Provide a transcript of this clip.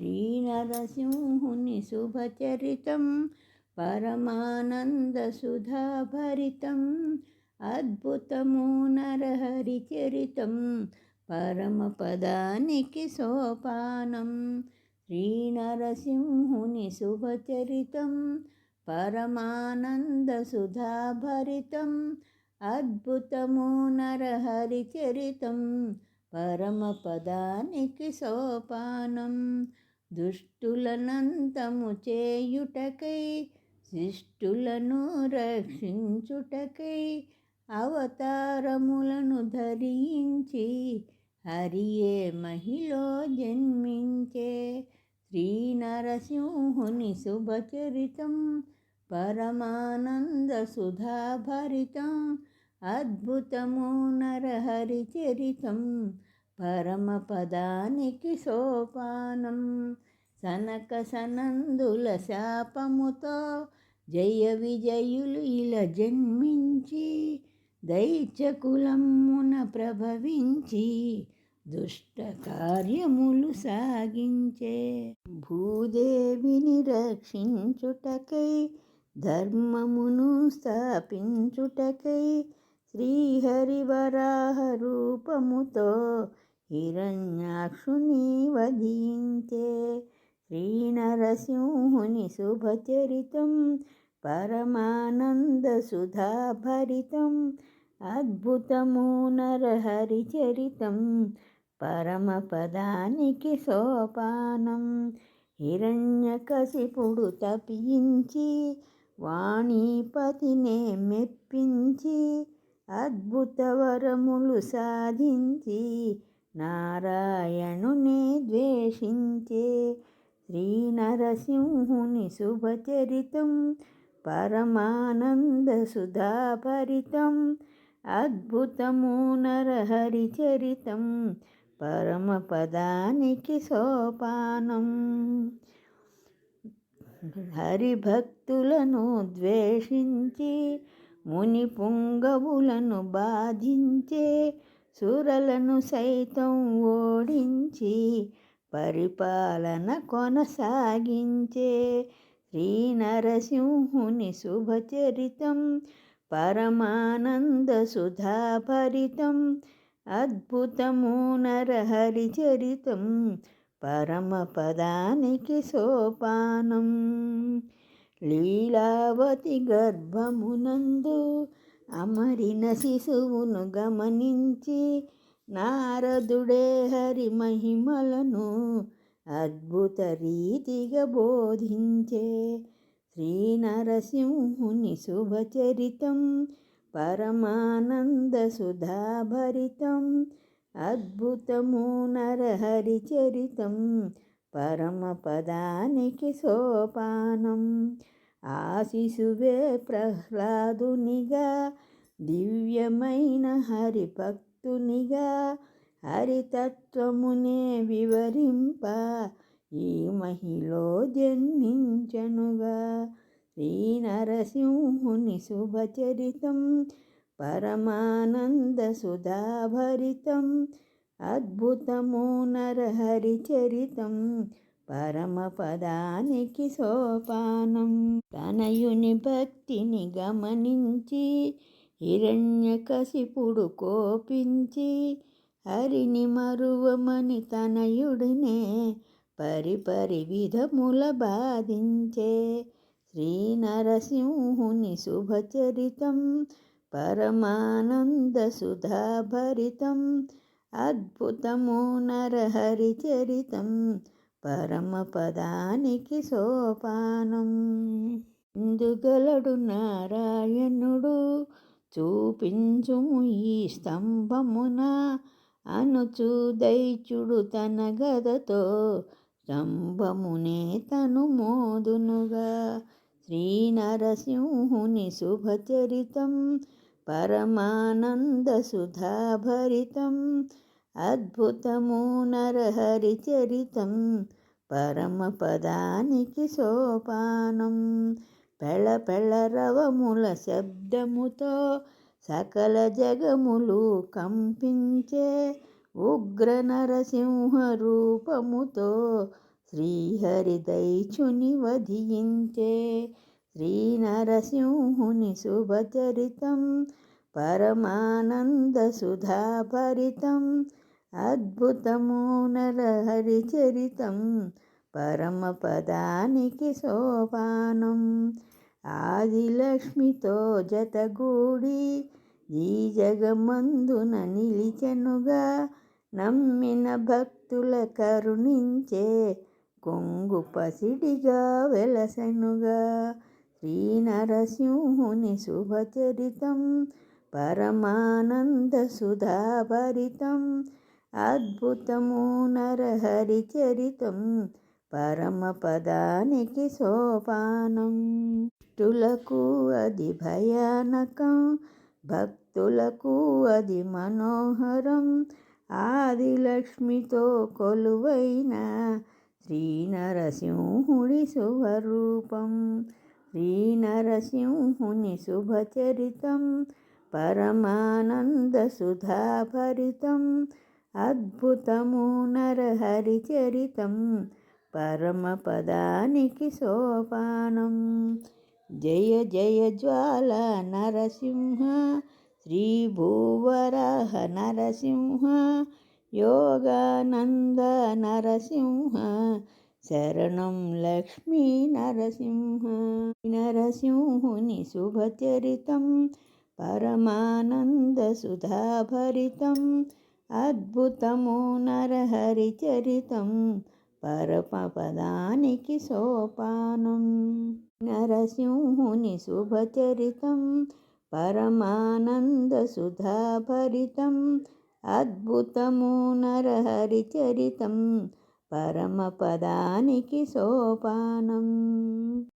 శ్రీనరసింహుని శుభచరితం పరమానందసుధాభరితం అద్భుతము నరహరిచరితం పరమపదానికి సోపానం. శ్రీనరసింహుని శుభచరితం పరమానందసుధాభరితం అద్భుతము నరహరిచరితం పరమపదానికి సోపానం. దుష్టులనంతము చేయుటకై శిష్టులను రక్షించుటకై అవతారములను ధరించి హరియే మహిలో జన్మించే శ్రీ నరసింహుని శుభచరితం పరమానంద సుధాభరితం అద్భుతము నరహరిచరితం పరమపదానికి సోపానం. సనక సనందుల శాపముతో జయ విజయులు ఇలా జన్మించి దైత్యకులమున ప్రభవించి దుష్ట కార్యములు సాగించే భూదేవిని రక్షించుటకై ధర్మమును స్థాపించుటకై శ్రీహరివరాహ రూపముతో హిరణ్యాక్షుని వధించే శ్రీనరసింహుని శుభచరితం పరమానందసుధాభరితం అద్భుతము నరహరిచరితం పరమపదానికి సోపానం. హిరణ్యకశిపుడు తపించి వాణీపతినే మెప్పించి అద్భుత వరములు సాధించి నారాయణునే ద్వేషించే శ్రీ నరసింహుని శుభచరితం పరమానంద సుధాపరితం అద్భుతము నరహరిచరితం పరమపదానికి సోపానం. హరిభక్తులను ద్వేషించి ముని పుంగవులను బాధించే సురలను సైతం ఓడించి పరిపాలన కొనసాగించే శ్రీ నరసింహుని శుభచరితం పరమానంద సుధాభరితం అద్భుతము నరహరిచరితం పరమపదానికి సోపానం. లీలావతి గర్భమునందు అమరిన శిశువును గమనించి నారదుడే హరి మహిమలను అద్భుత రీతిగా బోధించే శ్రీ నరసింహుని శుభచరితం పరమానంద సుధాభరితం అద్భుతము నరహరిచరితం పరమపదానికి సోపానం. ఆశిసువే ప్రహ్లాదునిగా దివ్యమైన హరిభక్తునిగా హరితత్వమునే వివరింప ఈ మహిలో జన్మించనుగా. శ్రీ నరసింహుని శుభచరితం పరమానంద సుధాభరితం అద్భుతము నరహరిచరితం పరమపదానికి సోపానం. తనయుని భక్తిని గమనించి హిరణ్యకశిపుడు కోపించి హరిని మరువమని తనయుడినే పరిపరి విధముల బాధించే శ్రీ నరసింహుని శుభచరితం పరమానంద సుధాభరితం అద్భుతము నరహరిచరితం పరమపదానికి సోపానం. ఇందుగలడు నారాయణుడు చూపించుము ఈ స్తంభమున. అనుచు దైచుడు తన గదతో స్తంభమునే తను మోదునుగా. శ్రీ నరసింహుని శుభచరితం పరమానంద సుధాభరితం అద్భుతము నరహరిచరితం పరమపదానికి సోపానం. పెళ పెళ రవముల శబ్దముతో సకల జగములు కంపించే ఉగ్ర నరసింహ రూపముతో శ్రీహరి దైచుని వధించే శ్రీ నరసింహుని శుభచరితం పరమానంద సుధాభరితం అద్భుతము నరహరిచరితం పరమపదానికి సోపానం. ఆదిలక్ష్మితో జతగూడి ఈ జగమందున నిలిచెనుగా నమ్మిన భక్తుల కరుణించే కొంగు పసిడిగా వెలసెనుగా శ్రీ నరసింహుని శుభచరితం పరమానంద సుధాభరితం అద్భుతము నరహరి చరితం పరమపదానికి సోపానం. భక్తులకు అది భయానకం భక్తులకు అది మనోహరం. ఆదిలక్ష్మితో కొలువైన శ్రీ నరసింహుడి శుభరూపం శ్రీ నరసింహుని శుభచరితం పరమానంద సుధాభరితం. అద్భుతము నరహరి చరితం పరమపదానికి సోపానం. జయ జయ జ్వాల నరసింహ శ్రీ భూవరాహ నరసింహ యోగానంద నరసింహ శరణం లక్ష్మీ నరసింహ. నరసింహుని శుభచరితం పరమానంద సుధాభరితం అద్భుతము నరహరి చరితం పరమపదానికి సోపానం. నరసింహుని శుభచరితం పరమానంద సుధాభరితం అద్భుతము నరహరి చరితం పరమపదానికి సోపానం.